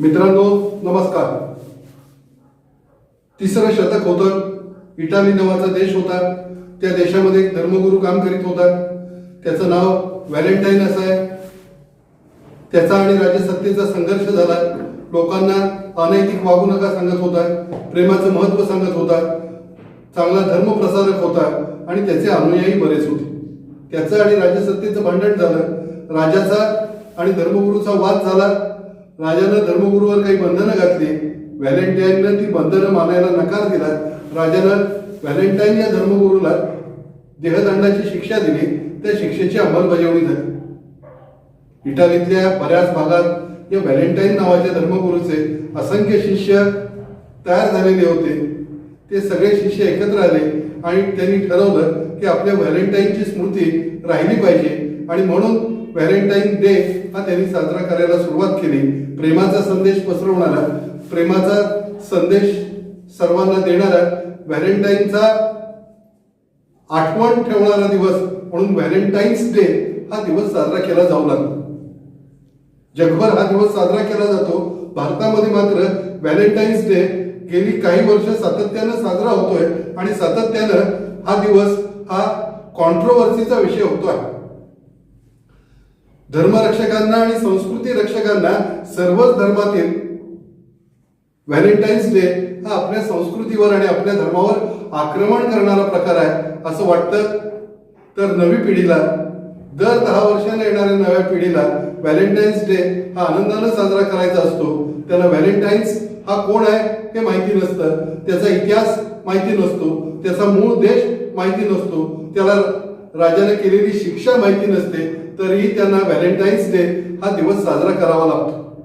मित्रांनो नमस्कार. तिसरं शतक होतं. इटाली नावाचा देश होता. त्या देशामध्ये एक धर्मगुरू काम करीत होता. त्याचं नाव व्हॅलेंटाईन असं आहे. त्याचा आणि राजसत्तेचा संघर्ष झाला. लोकांना अनैतिक वागू नका सांगत होता. प्रेमाचं महत्त्व सांगत होता. चांगला धर्म प्रसारक होता. आणि त्याचे अनुयायी बरेच होते. त्याचं आणि राजसत्तेचं भांडण झालं. राजाचा आणि धर्मगुरूचा वाद झाला. राजानं धर्मगुरूवर काही बंधनं घातली. व्हॅलेंटाईननं ती बंधनं मानायला नकार दिला. राजानं व्हॅलेंटाईन या धर्मगुरूला देहदंडाची शिक्षा दिली. त्या शिक्षेची अंमलबजावणी झाली. इटालीतल्या बऱ्याच भागात या व्हॅलेंटाईन नावाच्या धर्मगुरूचे असंख्य शिष्य तयार झालेले होते. ते सगळे शिष्य एकत्र आले आणि त्यांनी ठरवलं की आपल्या व्हॅलेंटाईनची स्मृती राहिली पाहिजे आणि म्हणून व्हॅलेंटाईन डे हा त्यांनी साजरा करायला सुरुवात केली. प्रेमाचा संदेश पसरवणारा प्रेमाचा संदेश सर्वांना देणारा व्हॅलेंटाईनचा आठवण ठेवणारा दिवस म्हणून व्हॅलेंटाईन्स डे हा दिवस साजरा केला जाऊ लागला. जगभर हा दिवस साजरा केला जातो. भारतामध्ये मात्र व्हॅलेंटाईन्स डे गेली काही वर्ष सातत्यानं साजरा होतोय आणि सातत्यानं हा दिवस हा कॉन्ट्रोवर्सीचा विषय होतो आहे धर्मरक्षकांना आणि संस्कृती रक्षकांना सर्वच धर्मातील व्हॅलेंटाईन्स डे हा आपल्या संस्कृतीवर आणि आपल्या धर्मावर आक्रमण करणारा प्रकार आहे असं वाटतं. तर नवी पिढीला दर दहा वर्षांना येणाऱ्या नव्या पिढीला व्हॅलेंटाईन्स डे हा आनंदानं साजरा करायचा असतो. त्याला व्हॅलेंटाईन्स हा कोण आहे हे माहिती नसतं. त्याचा इतिहास माहिती नसतो. त्याचा मूळ देश माहिती नसतो. त्याला राजाने केलेली शिक्षा माहिती नसते. तरीही त्यांना व्हॅलेंटाईन्स डे हा दिवस साजरा करावा लागतो.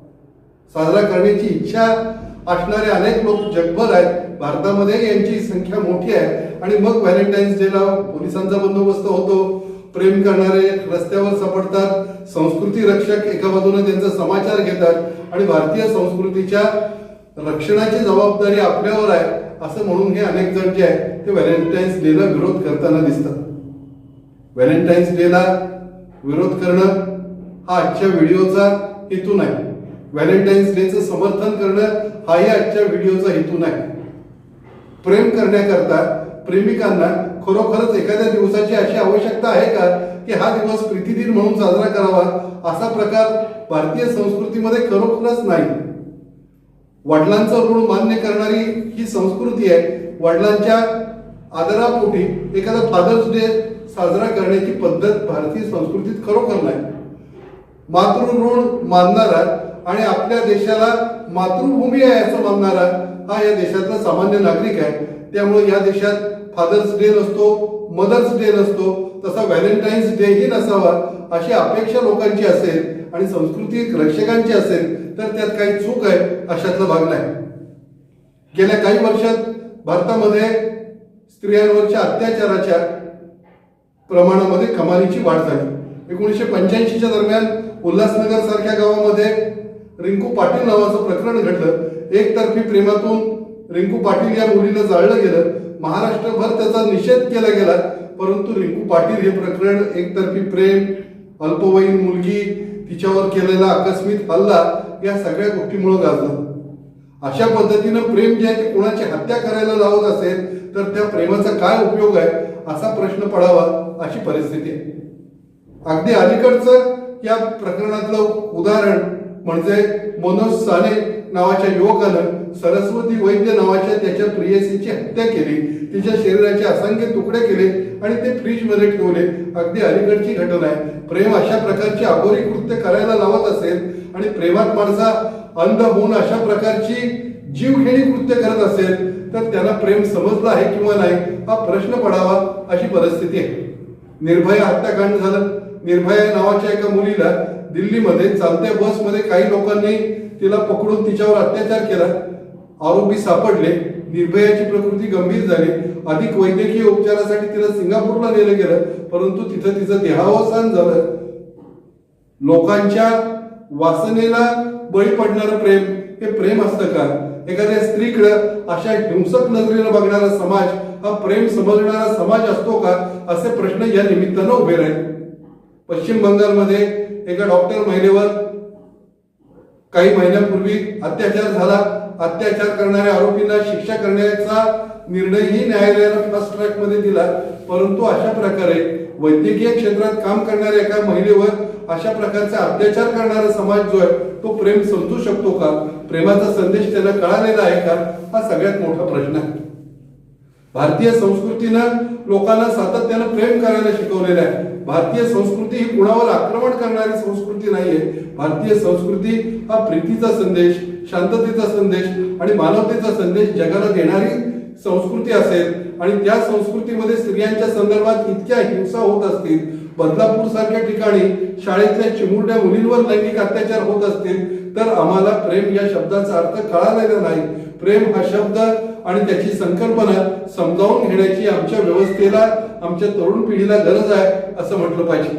साजरा करण्याची इच्छा असणारे अनेक लोक जगभर आहेत. भारतामध्ये यांची संख्या मोठी आहे. आणि मग व्हॅलेंटाईन्स डेला पोलिसांचा बंदोबस्त होतो. प्रेम करणारे रस्त्यावर सापडतात. संस्कृती रक्षक एका बाजूने त्यांचा समाचार घेतात. आणि भारतीय संस्कृतीच्या रक्षणाची जबाबदारी आपल्यावर आहे. असं म्हणून हे अनेक जण जे आहेत ते व्हॅलेंटाईन्स डेला विरोध करताना दिसतात. व्हॅलेंटाईन्स डेला विरोध करणं हा आजच्या व्हिडिओचा हेतू नाही. व्हॅलेंटाईन्स डेचं समर्थन करणं हाही आजच्या व्हिडिओचा हेतू नाही. प्रेम करण्याकरता प्रेमिकांना खरोखरच एखाद्या दिवसाची अशी आवश्यकता आहे का की हा दिवस प्रीतिदिन म्हणून साजरा करावा असा प्रकार भारतीय संस्कृतीमध्ये खरोखरच नाही. वडिलांचं ऋण मान्य करणारी ही संस्कृती आहे. वडिलांच्या आदरापोटी एखादा फादर्स डे साजरा करण्याची पद्धत भारतीय संस्कृतीत खरोखर नाही. मातृऋण मानणारा आणि आपल्या देशाला मातृभूमी आहे असं मानणारा हा या देशातला सामान्य नागरिक आहे. त्यामुळे या देशात फादर्स डे नसतो मदर्स डे नसतो तसा व्हॅलेंटाईन्स डेही नसावा अशी अपेक्षा लोकांची असेल आणि संस्कृती रक्षकांची असेल तर त्यात काही चूक आहे अशातला भाग नाही. गेल्या काही वर्षात भारतामध्ये स्त्रियांवरच्या अत्याचाराच्या प्रमाणामध्ये कमालीची वाढ झाली. एकोणीसशे पंच्याऐंशीच्या दरम्यान उल्हासनगर सारख्या गावामध्ये रिंकू पाटील नावाचं प्रकरण घडलं. एकतर्फी प्रेमातून रिंकू पाटील या मुलीला जाळलं गेलं. महाराष्ट्रभर त्याचा निषेध केला गेला. परंतु रिंकू पाटील हे प्रकरण एकतर्फी प्रेम अल्पवयीन मुलगी तिच्यावर केलेला आकस्मिक हल्ला या सगळ्या गोष्टीमुळे गाजलं. अशा पद्धतीनं प्रेम जे आहे ते कोणाची हत्या करायला लावत असेल तर त्या प्रेमाचा काय उपयोग आहे? असा प्रश्न पडावा अशी परिस्थिती आहे. अगदी अलीकडचं या प्रकरणातलं उदाहरण म्हणजे मनोज साने नावाच्या युवकानं सरस्वती वैद्य नावाच्या त्याच्या प्रियसीची हत्या केली. तिच्या शरीराचे असंख्य तुकडे केले आणि ते फ्रीजमध्ये ठेवले. अगदी अलीकडची घटना आहे. प्रेम अशा प्रकारची अघोरी कृत्य करायला लावत असेल आणि प्रेमात माणसा अंध होऊन अशा प्रकारची जीवघेणी कृत्य करत असेल तर त्याला प्रेम समजलं आहे किंवा नाही हा प्रश्न पडावा अशी परिस्थिती आहे. निर्भया हत्याकांड झालं. निर्भया नावाच्या एका मुलीला दिल्लीमध्ये चालत्या बसमध्ये काही लोकांनी तिला पकडून तिच्यावर अत्याचार केला. आरोपी सापडले. निर्भयाची प्रकृती गंभीर झाली. अधिक वैद्यकीय उपचारासाठी तिला सिंगापूरला नेलं गेलं परंतु तिथं तिचं देहावसान झालं. लोकांच्या वासनेला बळी पडणारं प्रेम हे प्रेम असतं का एखाद्या स्त्रीकडं अशा हिंसक नजरेनं बघणारा समाज हा प्रेम समजणारा समाज असतो का? असे प्रश्न या निमित्तानं उभे राहील. पश्चिम बंगालमध्ये एका डॉक्टर महिलेवर काही महिन्यापूर्वी अत्याचार झाला. अत्याचार करणाऱ्या आरोपींना शिक्षा करण्याचा निर्णयही न्यायालयानं फास्ट ट्रॅकमध्ये दिला. परंतु अशा प्रकारे वैद्यकीय क्षेत्रात काम करणाऱ्या एका महिलेवर अशा प्रकारचा अत्याचार करणारा समाज जो आहे तो प्रेम समजू शकतो का? प्रेमाचा संदेश त्याला कळालेला आहे का? हा सगळ्यात मोठा प्रश्न आहे. भारतीय संस्कृतीनं लोकांना सातत्यानं प्रेम करायला शिकवलेलं आहे. भारतीय संस्कृती ही कुणावर आक्रमण करणारी संस्कृती नाहीये. भारतीय संस्कृती हा प्रीतीचा संदेश शांततेचा संदेश आणि मानवतेचा संदेश जगाला देणारी संस्कृती असेल आणि त्या संस्कृतीमध्ये स्त्रियांच्या संदर्भात इतक्या हिंसा होत असतील बदलापूर सारख्या ठिकाणी शाळेतल्या चिमुरड्या मुलींवर लैंगिक अत्याचार होत असतील तर आम्हाला प्रेम या शब्दाचा अर्थ कळालेला नाही. प्रेम हा शब्द आणि त्याची संकल्पना समजावून घेण्याची आमच्या व्यवस्थेला आमच्या तरुण पिढीला गरज आहे असं म्हटलं पाहिजे.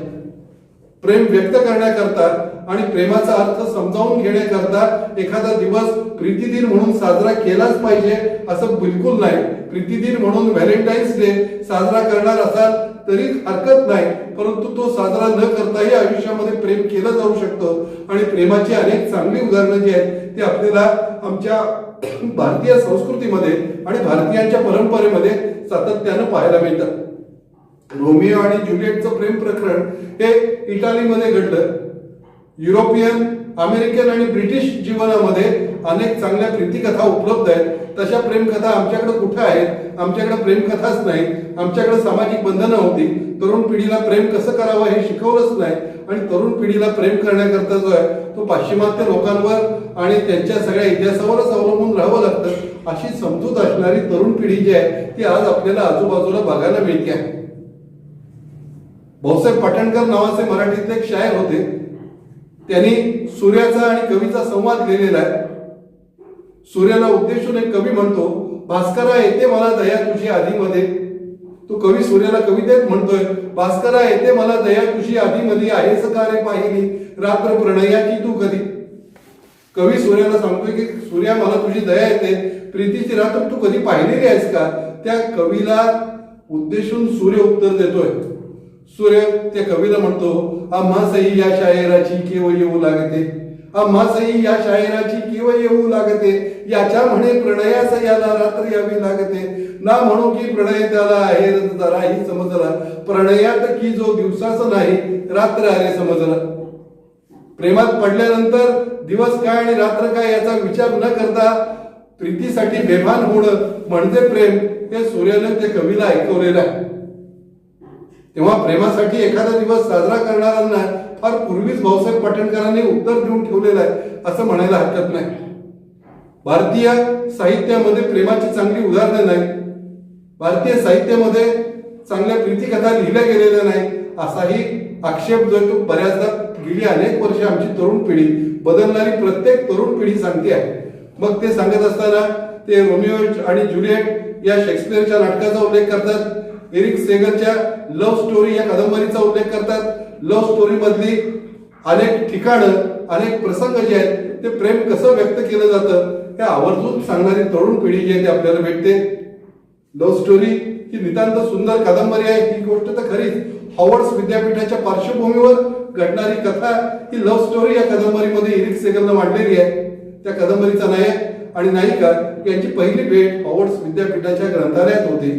प्रेम व्यक्त करण्याकरता आणि प्रेमाचा अर्थ समजावून घेण्याकरता एखादा दिवस प्रीती दिन म्हणून साजरा केलाच पाहिजे असं बिलकुल नाही. प्रीती दिन म्हणून व्हॅलेंटाईन्स डे साजरा करणार असाल तरी हरकत नाही परंतु तो साजरा न करताही आयुष्यामध्ये प्रेम केलं जाऊ शकतं. आणि प्रेमाची अनेक चांगली उदाहरणं जी आहेत ती आपल्याला आमच्या भारतीय संस्कृतीमध्ये आणि भारतीयांच्या परंपरेमध्ये सातत्यानं पाहायला मिळतात रोमिओ आणि ज्युलियटचं प्रेम प्रकरण हे इटालीमध्ये घडलं. युरोपियन अमेरिकन आणि ब्रिटिश जीवनामध्ये अनेक चांगल्या प्रीतिकथा उपलब्ध आहेत. तशा प्रेमकथा आमच्याकडे कुठे आहेत? आमच्याकडे प्रेमकथाच नाही. आमच्याकडे सामाजिक बंधनं होती. तरुण पिढीला प्रेम कसं करावं हे शिकवलंच नाही. आणि तरुण पिढीला प्रेम करण्याकरता जो आहे तो पाश्चिमात्य लोकांवर आणि त्यांच्या सगळ्या इतिहासावरच अवलंबून राहावं लागतं अशी समजूत असणारी तरुण पिढी जी आहे ती आज आपल्याला आजूबाजूला बघायला मिळते. आहे भाऊसाहेब पाटणकर नावाचे मराठीतले एक शायर होते. त्यांनी सूर्याचा आणि कवीचा संवाद लिहिलेला आहे. सूर्याला उद्देशून एक कवी म्हणतो भास्करा येते मला दया तुझी आधीमध्ये. तो कवी सूर्याला कवितेत म्हणतोय भास्करा येते मला दया तुझी आधीमध्ये आहेस का रे पाहिली? रात्र प्रणयाची तू कधी कवी सूर्याला सांगतोय की सूर्या मला तुझी दया येते. प्रीतीची रात्र तू कधी पाहिलेली आहेस का? त्या कवीला उद्देशून सूर्य उत्तर देतोय. सूर्य त्या कवीला म्हणतो आम्हासही या शायराची केवळ येऊ लागते. आम्हासही या शायराची केवळ येऊ लागते. याच्या म्हणे प्रणयास याला रात्र यावी लागते. ना म्हणू की प्रणय त्याला आहे जराही समजला. प्रणयात की जो दिवसाच नाही रात्र आले समजला. प्रेमात पडल्यानंतर दिवस काय आणि रात्र काय याचा विचार न करता प्रीतीसाठी बेभान होणं म्हणजे प्रेम हे सूर्यानं त्या कवीला ऐकवलेलं आहे. तेव्हा प्रेमासाठी एखादा दिवस साजरा करणाऱ्यांना फार पूर्वीच भाऊसाहेब पाटणकरांनी उत्तर देऊन ठेवलेलं आहे असं म्हणायला हरकत नाही. भारतीय साहित्यामध्ये प्रेमाची चांगली उदाहरणं नाही. भारतीय साहित्यामध्ये चांगल्या प्रीतिकथा लिहिल्या गेलेल्या नाही असाही आक्षेप जो तो बऱ्याचदा गेली अनेक वर्ष आमची तरुण पिढी बदलणारी प्रत्येक तरुण पिढी सांगते आहे. मग ते सांगत असताना ते रोमिओ आणि ज्युलिएट या शेक्सपियरच्या नाटकाचा उल्लेख करतात. एरिक सेगलच्या लव्ह स्टोरी या कादंबरीचा उल्लेख करतात. लव्ह स्टोरी मधली अनेक ठिकाणं अनेक प्रसंग जे आहेत ते प्रेम कसं व्यक्त केलं जातं हे आवर्जून सांगणारी तरुण पिढी जी आहे ती आपल्याला भेटते. लव्ह स्टोरी ही नितांत सुंदर कादंबरी आहे. ही गोष्ट तर खरीच. हॉवर्ड्स विद्यापीठाच्या पार्श्वभूमीवर घडणारी कथा ही लव्ह स्टोरी या कादंबरीमध्ये इरिक सेगलनं मांडलेली आहे. त्या कादंबरीचा नायक आणि नायिका यांची पहिली भेट हॉवर्ड्स विद्यापीठाच्या ग्रंथालयात होती.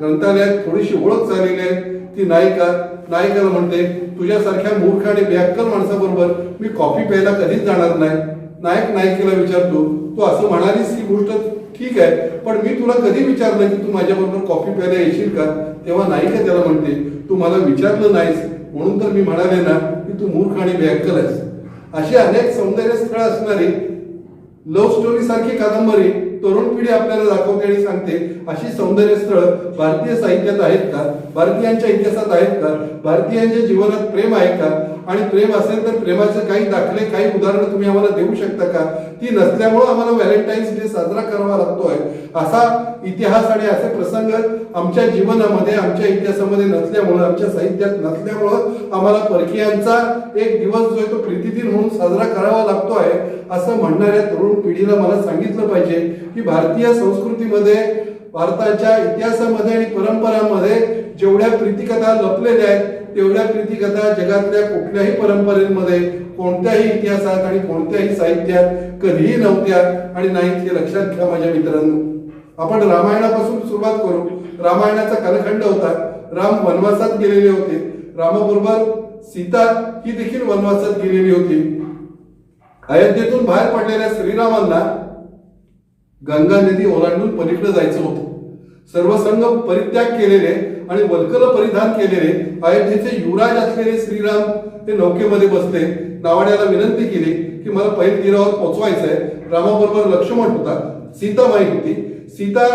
ग्रंथालयात थोडीशी ओळख झालेली आहे. ती नायिका नायिकाला म्हणते तुझ्यासारख्या मूर्ख आणि व्याकल माणसाबरोबर मी कॉफी प्यायला कधीच जाणार नाही. नायक नायिकेला विचारतो तू असं म्हणालीस ही गोष्ट ठीक आहे पण मी तुला कधी विचारलं की तू माझ्याबरोबर कॉफी प्यायला येशील का? तेव्हा नायिका त्याला म्हणते तू मला विचारलं नाहीस म्हणून तर मी म्हणाले ना की तू मूर्ख आणि व्याकल आहेस. अशी अनेक सौंदर्य स्थळ असणारी लव्ह स्टोरी सारखी कादंबरी तरुण पिढी आपल्याला दाखवते आणि सांगते. अशी सौंदर्य स्थळ भारतीय साहित्यात आहेत का? भारतीयांच्या इतिहासात आहेत का? भारतीयांच्या जीवनात प्रेम आहे का? आणि प्रेम असेल तर प्रेमाचे काही दाखले काही उदाहरणं तुम्ही आम्हाला देऊ शकता का? ती नसल्यामुळे आम्हाला व्हॅलेंटाईन्स डे साजरा करावा लागतोय. असा इतिहास आणि असे प्रसंग आमच्या जीवनामध्ये आमच्या इतिहासामध्ये नसल्यामुळं आमच्या साहित्यात नसल्यामुळं आम्हाला परकीयांचा एक दिवस जो आहे तो प्रीतिदिन म्हणून साजरा करावा लागतो आहे असं म्हणणाऱ्या तरुण पिढीला मला सांगितलं पाहिजे की भारतीय संस्कृतीमध्ये भारताच्या इतिहासामध्ये आणि परंपरांमध्ये जेवढ्या प्रीतिकथा लपलेल्या आहेत तेवढ्या प्रीतिकथा जगातल्या कुठल्याही परंपरेमध्ये कोणत्याही इतिहासात आणि कोणत्याही साहित्यात कधीही नव्हत्या आणि नाहीत हे लक्षात घ्या माझ्या मित्रांनो. आपण रामायणापासून सुरुवात करू. रामायणाचा कालखंड होता. राम वनवासात गेलेले होते. रामाबरोबर सीता ही देखील वनवासात गेलेली होती. अयोध्येतून बाहेर पडलेल्या श्रीरामांना गंगा नदी ओलांडून पलीकडे जायचं होतं. सर्व संघ परित्याग केलेले आणि वल्कल परिधान केलेले अयोध्येचे युवराज असलेले श्रीराम ते नौकेमध्ये बसले. नावाड्याला विनंती केली की मला पहिल तीरावर पोहोचवायचंय रामाबरोबर लक्ष्मण होता. सीता माहीत होती. सीता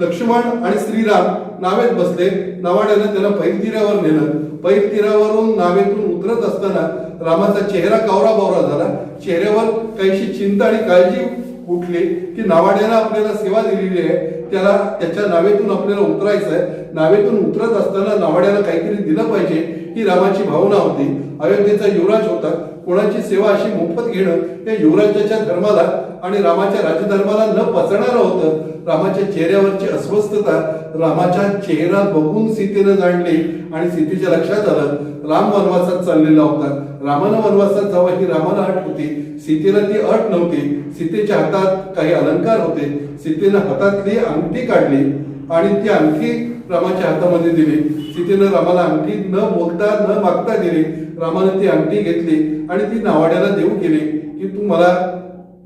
लक्ष्मण आणि श्रीराम नावेत बसले. नावाड्यानं त्याला पैल तीरावर नेलं. पैल तीरावरून नावेतून उतरत असताना रामाचा चेहरा कावरा बावरा झाला. चेहऱ्यावर काहीशी चिंता आणि काळजी उठली की नावाड्याला आपल्याला सेवा दिलेली आहे. त्याला त्याच्या नावेतून आपल्याला उतरायचं आहे. नावेतून उतरत असताना नावाड्याला काहीतरी दिलं पाहिजे ही रामाची भावना होती. अयोध्येचा युवराज होता. कोणाची सेवा अशी मोफत घेणं या युवराजाच्या धर्माला आणि रामाच्या राजधर्माला न पचणारं होतं. रामाच्या चेहऱ्यावरची अस्वस्थता रामाच्या चेहरा बघून सीतेनं जाणली आणि सीतेच्या लक्षात आलं राम वनवासात चाललेला होता. रामानं वनवासात जावं ही रामाला अट होती. सीतेला ती अट नव्हती. सीतेच्या हातात काही अलंकार होते. सीतेनं हातातली अंगठी काढली. आणि ती आणखी रामाच्या हातामध्ये दिली. सीतेनं रामाला अंगठी न बोलता न मागता दिली. रामानं ती अंगठी घेतली आणि ती नावाड्याला देऊ केली की तू मला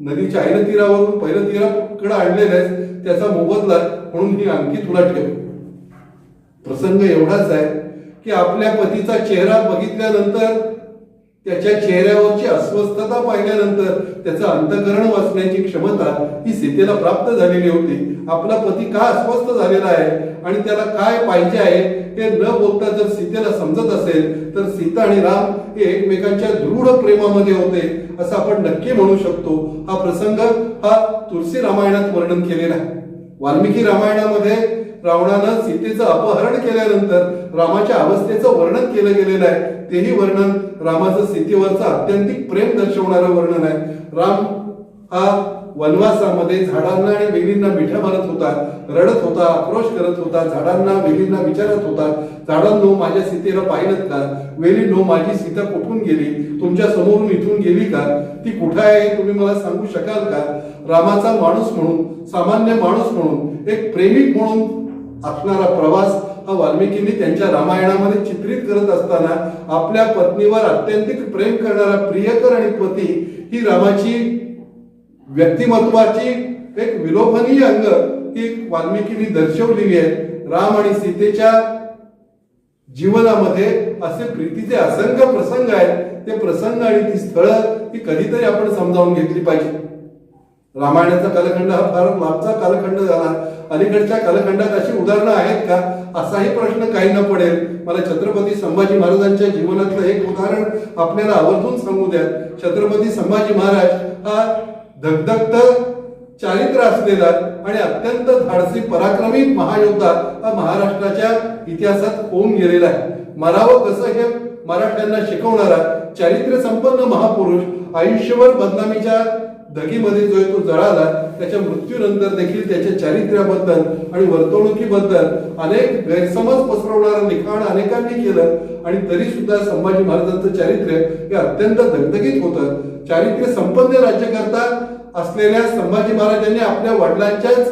नदीच्या आईनं तीरावरून पहिलं तीराकडे आणलेलं आहेस त्याचा मोबदला म्हणून ही अंगठी तुला ठेव. प्रसंग एवढाच आहे की आपल्या पतीचा चेहरा बघितल्यानंतर त्याच्या चेहऱ्यावरची अस्वस्थता पाहिल्यानंतर त्याचं अंतकरण वाचण्याची क्षमता ही सीतेला प्राप्त झालेली होती. आपला पती का अस्वस्थ झालेला आहे आणि त्याला काय पाहिजे आहे हे न बोलता जर सीतेला समजत असेल तर सीता आणि राम हे एकमेकांच्या दृढ प्रेमामध्ये होते असं आपण नक्की म्हणू शकतो. हा प्रसंग हा तुलसी रामायणात वर्णन केलेला आहे. वाल्मिकी रामायणामध्ये रावणानं सीतेचं अपहरण केल्यानंतर रामाच्या अवस्थेचं वर्णन केलं गेलेलं आहे. तेही वर्णन रामाचं सीतेवरचं अत्यंतिक प्रेम दर्शवणारं वर्णन आहे. राम हा वनवासामध्ये झाडांना आणि वेलींना मिठ्या मारत होता रडत होता आक्रोश करत होता झाडांना वेलींना विचारत होता झाडांनो माझ्या सीतेला पाहिलं का? वेलींनो माझी सीता कुठून गेली? तुमच्या समोरून इथून गेली का? ती कुठं आहे? तुम्ही मला सांगू शकाल का? रामाचा माणूस म्हणून सामान्य माणूस म्हणून एक प्रेमिक म्हणून असणारा प्रवास हा वाल्मिकींनी त्यांच्या रामायणामध्ये चित्रित करत असताना आपल्या पत्नीवर अत्यंतिक प्रेम करणारा प्रियकर आणि पती ही रामाची व्यक्तिमत्वाची एक विलोभनीय अंग ही वाल्मिकींनी दर्शवलेली आहे. राम आणि सीतेच्या जीवनामध्ये असे प्रीतीचे असंख्य प्रसंग आहेत. ते प्रसंग आणि ती स्थळं ही कधीतरी आपण समजावून घेतली पाहिजे रामायणाचा कालखंड हा फार लांबचा कालखंड झाला. अलीकडच्या कालखंडात अशी उदाहरणं आहेत का? असाही प्रश्न काही न पडेल. मला छत्रपती संभाजी महाराजांच्या जीवनातलं एक उदाहरण आपल्याला आवर्जून सांगू द्या. छत्रपती संभाजी महाराज हा धगधगत चारित्र्य असलेला आणि अत्यंत धाडसी पराक्रमी महायोद्धा हा महाराष्ट्राच्या इतिहासात होऊन गेलेला आहे. मरावं कसं हे मराठ्यांना शिकवणारा चारित्र्य संपन्न महापुरुष आयुष्यभर बदनामीच्या दगीमध्ये जो आहे तो जळाला त्याच्या मृत्यूनंतर देखील त्याच्या चारित्र्याबद्दल आणि वर्तवणुकीबद्दल अनेक गैरसमज पसरवणारं लिखाण अनेकांनी केलं आणि तरी सुद्धा संभाजी महाराजांचं चारित्र्य हे अत्यंत दगदगीत होतं. चारित्र्य संपन्न राज्यकर्ता असलेल्या संभाजी महाराजांनी आपल्या वडिलांच्याच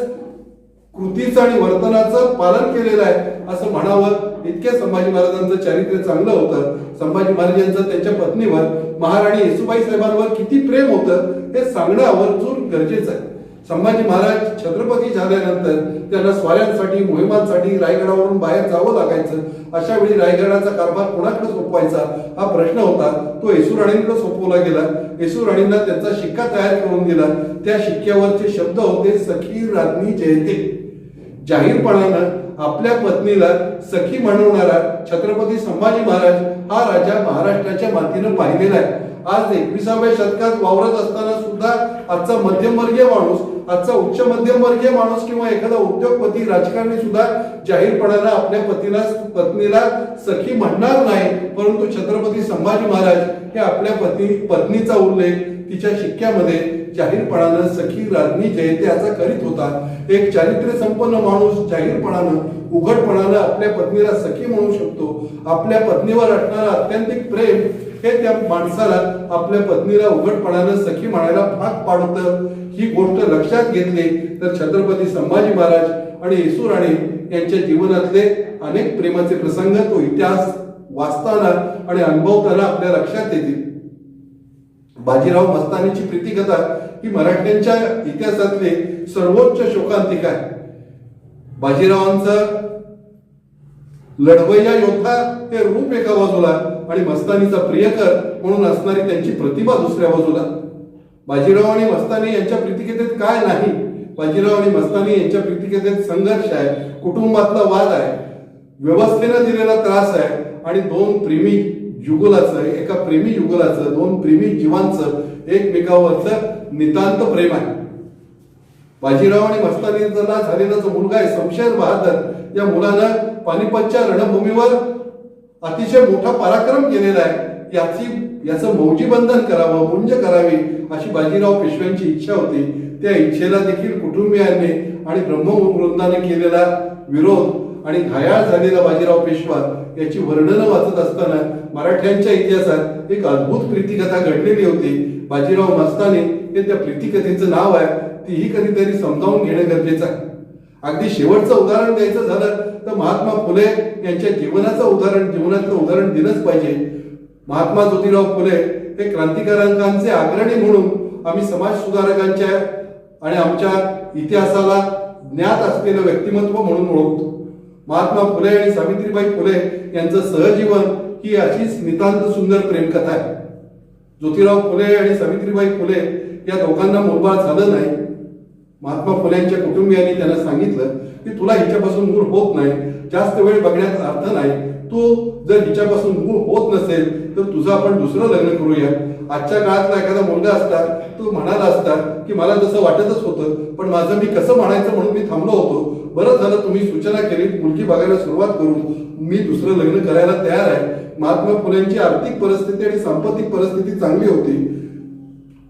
कृतीचं आणि वर्तनाचं पालन केलेलं आहे असं म्हणावं. इतक्या संभाजी महाराजांचं चारित्र्य चांगलं होतं. संभाजी महाराजांचं त्यांच्या पत्नीवर महाराणी येसुबाई साहेबांवर किती प्रेम होतं. हे सांगणं आवर्जून गरजेचं आहे. संभाजी महाराज छत्रपती झाल्यानंतर त्यांना स्वाऱ्यांसाठी मोहिमांसाठी रायगडावरून बाहेर जावं लागायचं. अशा वेळी रायगडाचा कारभार कोणाकडे सोपवायचा? हा प्रश्न होता. तो येसुराणींकडे सोपवला गेला. येसुराणींना त्यांचा शिक्का तयार करून दिला. त्या शिक्क्यावरचे शब्द होते सखी राज्ञी जयते. जाहीरपणानं आपल्या पत्नीला सखी म्हणवणारा छत्रपती संभाजी महाराज हा राजा महाराष्ट्राच्या मातीनं पाहिलेला आहे. आज एकविसाव्या शतकात वावरत असताना सुद्धा आजचा मध्यमवर्गीय माणूस आजचा उच्च मध्यमवर्गीय माणूस किंवा एखादा उद्योगपती राजकारणी सुद्धा जाहीरपणानं आपल्या पतीला पत्नीला सखी म्हणणार नाही. परंतु छत्रपती संभाजी महाराज हे आपल्या पती पत्नीचा उल्लेख तिच्या शिक्क्यामध्ये जाहीरपणानं सखी राज्ञी जयते याचा करीत होता. एक चारित्र्य संपन्न माणूस जाहीरपणानं उघडपणानं आपल्या पत्नीला सखी म्हणू शकतो. आपल्या पत्नीवर असणारा अत्यंतिक प्रेम हे त्या माणसाला आपल्या पत्नीला उघडपणानं सखी म्हणायला भाग पाडतं. ही गोष्ट लक्षात घेतली तर छत्रपती संभाजी महाराज आणि येसुराणी यांच्या जीवनातले अनेक प्रेमाचे प्रसंग तो इतिहास वाचताना आणि अनुभवताना आपल्या लक्षात येतील. बाजीराव मस्तानीची प्रीतिकथा ही मराठ्यांच्या इतिहासातली सर्वोच्च शोकांतिका आहे. बाजीरावांचं लढवय्या योद्धा हे रूप एका बाजूला आणि मस्तानीचा प्रियकर म्हणून असणारी त्यांची प्रतिभा दुसऱ्या बाजूला. बाजीराव आणि मस्तानी यांच्या प्रतिकेतेत काय नाही? बाजीराव आणि मस्तानी यांच्या प्रतिकेतेत संघर्ष आहे कुटुंबातला वाद आहे व्यवस्थेनं दिलेला त्रास आहे आणि दोन प्रेमी युगुलाचं एका प्रेमी युगुलाचं दोन प्रेमी जीवांचं एकमेकावरचं नितांत प्रेम आहे. बाजीराव आणि मस्तानीचा झालेला जो मुलगा आहे शमशेर बहादर या मुलानं पानिपतच्या रणभूमीवर अतिशय मोठा पराक्रम केलेला आहे. याची याचं मौजीबंधन करावं मुंज करावी अशी बाजीराव पेशव्यांची इच्छा होती. त्या इच्छेला देखील कुटुंबियांनी आणि ब्रह्मवृंदाने केलेला विरोध आणि घायाळ झालेला बाजीराव पेशवा याची वर्णनं वाचत असताना मराठ्यांच्या इतिहासात एक अद्भुत प्रीतिकथा घडलेली होती. बाजीराव मस्तानी हे त्या प्रीतिकथेचं नाव आहे. तीही कधीतरी समजावून घेणं गरजेचं आहे. अगदी शेवटचं उदाहरण द्यायचं झालं तर महात्मा फुले यांच्या जीवनाचं उदाहरण जीवनातलं उदाहरण दिलंच पाहिजे. महात्मा ज्योतिराव फुले हे क्रांतिकारकांचे अग्रणी म्हणून आम्ही समाज सुधारकांच्या आणि आमच्या इतिहासाला ज्ञात असलेलं व्यक्तिमत्व म्हणून ओळखतो. महात्मा फुले आणि सावित्रीबाई फुले यांचं सहजीवन ही अशीच नितांत सुंदर प्रेमकथा आहे. ज्योतिराव फुले आणि सावित्रीबाई फुले या दोघांना मुलबाळ झालं नाही महात्मा फुल्यांच्या कुटुंबियांनी त्यांना सांगितलं की तुला हिच्यापासून मूळ होत नाही जास्त वेळ बघण्यात अर्थ नाही. तू जर हिच्यापासून मूळ होत नसेल तर तुझं आपण दुसरं लग्न करूया. आजच्या काळातला एखादा मुलगा असता तो म्हणाला असता की मला तसं वाटतच होतं पण माझं मी कसं म्हणायचं म्हणून मी थांबलो होतो. बरं झालं तुम्ही सूचना केली मुलगी बघायला सुरुवात करून मी दुसरं लग्न करायला तयार आहे. महात्मा फुलेंची आर्थिक परिस्थिती आणि सांपत्तिक परिस्थिती चांगली होती.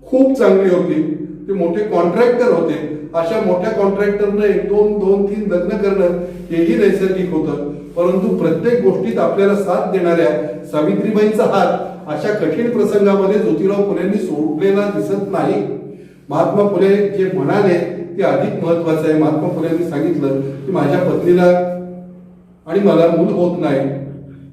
खूप चांगली होती. ते मोठे कॉन्ट्रॅक्टर होते. अशा मोठ्या कॉन्ट्रॅक्टरनं एक दोन दोन तीन लग्न करणं हेही नैसर्गिक होतं. परंतु प्रत्येक गोष्टीत आपल्याला साथ देणाऱ्या सावित्रीबाईंचा हात अशा कठीण प्रसंगामध्ये ज्योतिराव फुलेंनी सोडलेला दिसत नाही. महात्मा फुले जे म्हणाले ते अधिक महत्वाचं आहे. महात्मा फुलेंनी सांगितलं की माझ्या पत्नीला आणि मला मूल होत नाही.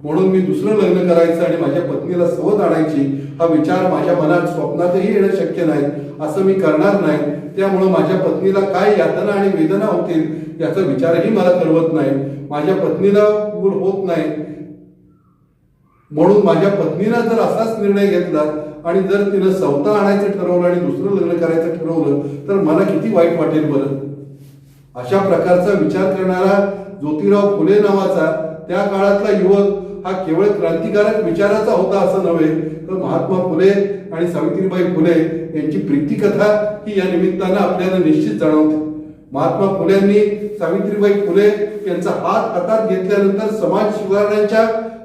म्हणून मी दुसरं लग्न करायचं आणि माझ्या पत्नीला सवत आणायची हा विचार माझ्या मनात स्वप्नातही येणं शक्य नाही असं मी करणार नाही. त्यामुळं माझ्या पत्नीला काय यातना आणि वेदना होतील याचा विचारही मला करवत नाही. माझ्या पत्नीला मूल होत नाही. म्हणून माझ्या पत्नीनं जर असाच निर्णय घेतला आणि जर तिनं सवता आणायचं ठरवलं आणि दुसरं लग्न करायचं ठरवलं तर मला किती वाईट वाटेल बरं? अशा प्रकारचा विचार करणारा ज्योतिराव फुले नावाचा त्या काळातला युवक हा केवळ क्रांतिकारक विचाराचा होता असं नव्हे तर महात्मा फुले आणि सावित्रीबाई फुले यांची प्रीतिकथा ही या निमित्तानं आपल्याला निश्चित जाणवते. महात्मा फुल्यांनी सावित्रीबाई फुले यांचा हात हातात घेतल्यानंतर समाज सुधारण्याच्या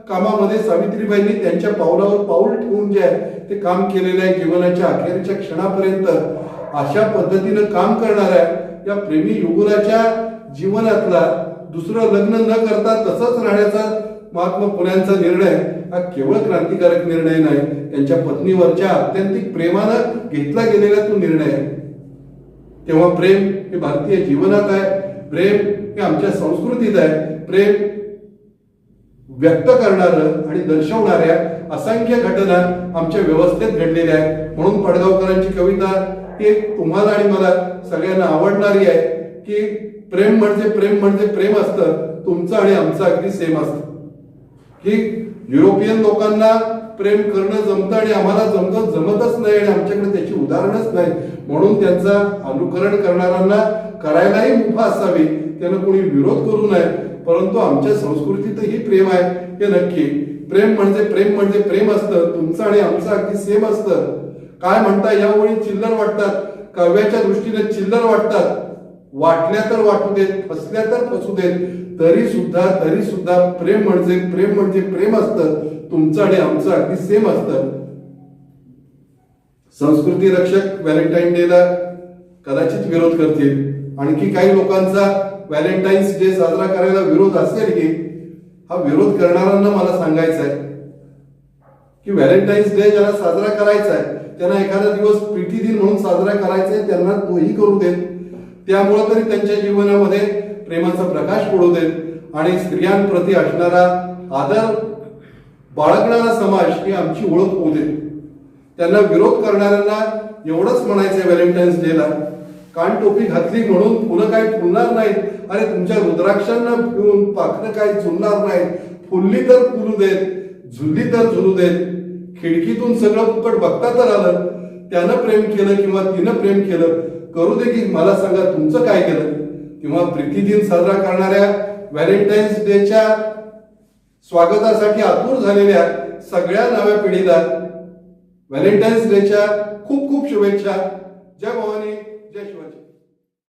कामामध्ये सावित्रीबाईंनी त्यांच्या पावलावर पाऊल ठेवून जे आहे ते काम केलेलं आहे जीवनाच्या अखेरच्या क्षणापर्यंत. अशा पद्धतीनं काम करणाऱ्या या प्रेमी युगुलाच्या जीवनातला दुसरं लग्न न करता तसंच राहण्याचा महात्मा फुल्यांचा निर्णय हा केवळ क्रांतिकारक निर्णय नाही त्यांच्या पत्नीवरच्या अत्यंतिक प्रेमानं घेतला गेलेला तो निर्णय आहे. तेव्हा प्रेम हे भारतीय जीवनात आहे. प्रेम हे आमच्या संस्कृतीत आहे. प्रेम व्यक्त करणारं आणि दर्शवणाऱ्या असंख्य घटना आमच्या व्यवस्थेत घडलेल्या आहेत. म्हणून पडगावकरांची कविता ही तुम्हाला आणि मला सगळ्यांना आवडणारी आहे की प्रेम म्हणजे प्रेम म्हणजे प्रेम असतं. तुमचं आणि आमचं अगदी सेम असतं. की युरोपियन लोकांना प्रेम करणं जमतं आणि आम्हाला जमत जमतच नाही आणि आमच्याकडे त्याची उदाहरणच नाही. म्हणून त्यांचं अनुकरण करणाऱ्यांना करायलाही मुफा असावी. त्यानं कोणी विरोध करू नये. परंतु आमच्या संस्कृतीतही प्रेम आहे. हे नक्की. प्रेम म्हणजे प्रेम म्हणजे प्रेम असतं. तुमचं आणि आमचं अगदी सेम असतं. काय म्हणता? यावेळी चिल्लर वाटतात. काव्याच्या दृष्टीने चिल्लर वाटतात. वाटल्या तर वाटू देत फसल्या तर फसू देत तरी सुद्धा तरी सुद्धा प्रेम म्हणजे प्रेम म्हणजे प्रेम असतं तुमचं आणि आमचं अगदी सेम असतं. संस्कृती रक्षक व्हॅलेंटाईन डेला कदाचित विरोध करतील. आणखी काही लोकांचा व्हॅलेंटाईन्स डे साजरा करायला विरोध असेल की हा विरोध करणाऱ्यांना मला सांगायचं आहे की व्हॅलेंटाईन्स डे ज्याला साजरा करायचा आहे त्यांना एखादा दिवस प्रीती दिन म्हणून साजरा करायचा आहे त्यांना तोही करू देत. त्यामुळं तरी त्यांच्या जीवनामध्ये प्रेमाचा प्रकाश पडू देत आणि स्त्रियांप्रती असणारा आदर बाळगणारा समाज ही आमची ओळख होऊ देत. त्यांना विरोध करणाऱ्यांना एवढंच म्हणायचंय व्हॅलेंटाईन्स डेला कान टोपी घातली म्हणून फुलं काही फुलणार नाहीत? अरे तुमच्या रुद्राक्षांना पिऊन पाखरं काय झुलणार नाहीत? फुलली तर फुलू देत झुलली तर झुलू देत. खिडकीतून सगळं फुकट बघता तर आलं. त्यानं प्रेम केलं किंवा तिनं प्रेम केलं करू दे की मला सांगा तुमचं काय केलं? किंवा प्रीती दिन साजरा करणाऱ्या व्हॅलेंटाईन्स डेच्या स्वागतासाठी आतुर झालेल्या सगळ्या नव्या पिढीला व्हॅलेंटाईन्स डेच्या खूप खूप शुभेच्छा. जय भवानी जय शिवाजी.